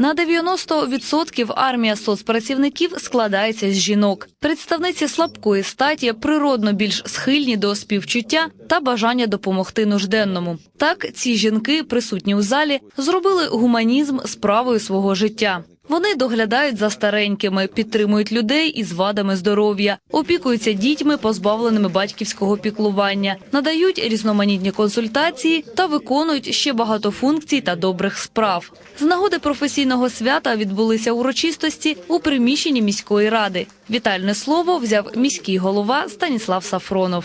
На 90% армія соцпрацівників складається з жінок. Представниці слабкої статі природно більш схильні до співчуття та бажання допомогти нужденному. Так, ці жінки, присутні у залі, зробили гуманізм справою свого життя. Вони доглядають за старенькими, підтримують людей із вадами здоров'я, опікуються дітьми, позбавленими батьківського піклування, надають різноманітні консультації та виконують ще багато функцій та добрих справ. З нагоди професійного свята відбулися урочистості у приміщенні міської ради. Вітальне слово взяв міський голова Станіслав Сафронов.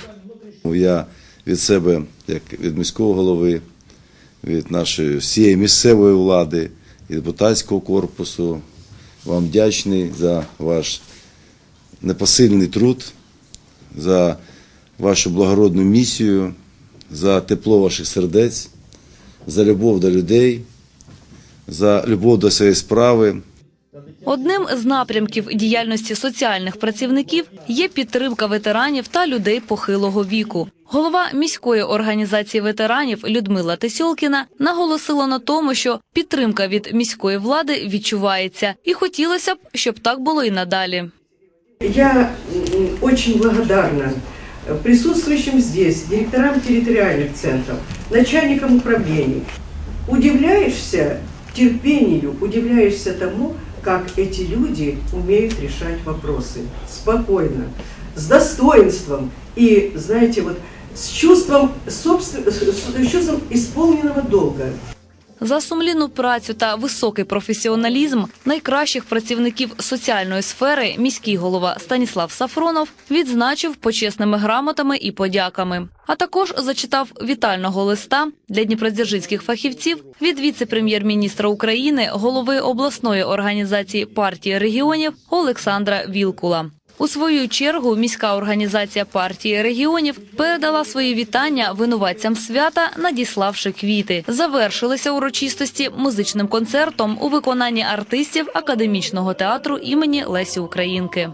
Я від себе, як від міського голови, від нашої всієї місцевої влади і депутатського корпусу, вам вдячний за ваш непосильний труд, за вашу благородну місію, за тепло ваших сердець, за любов до людей, за любов до своєї справи. Одним з напрямків діяльності соціальних працівників є підтримка ветеранів та людей похилого віку. Голова міської організації ветеранів Людмила Тесьолкіна наголосила на тому, що підтримка від міської влади відчувається, і хотілося б, щоб так було і надалі. Я очень благодарна присутствующим здесь, директорам территориальных центров, начальникам управлений. Удивляешься терпению, удивляешься тому, как эти люди умеют решать вопросы спокойно, с достоинством и, знаете, вот с чувством, собствен... с чувством исполненного долга. За сумлінну працю та високий професіоналізм найкращих працівників соціальної сфери міський голова Станіслав Сафронов відзначив почесними грамотами і подяками. А також зачитав вітального листа для дніпродзержинських фахівців від віце-прем'єр-міністра України, голови обласної організації партії регіонів Олександра Вілкула. У свою чергу міська організація партії регіонів передала свої вітання винуватцям свята, надіславши квіти. Завершилися урочистості музичним концертом у виконанні артистів академічного театру імені Лесі Українки.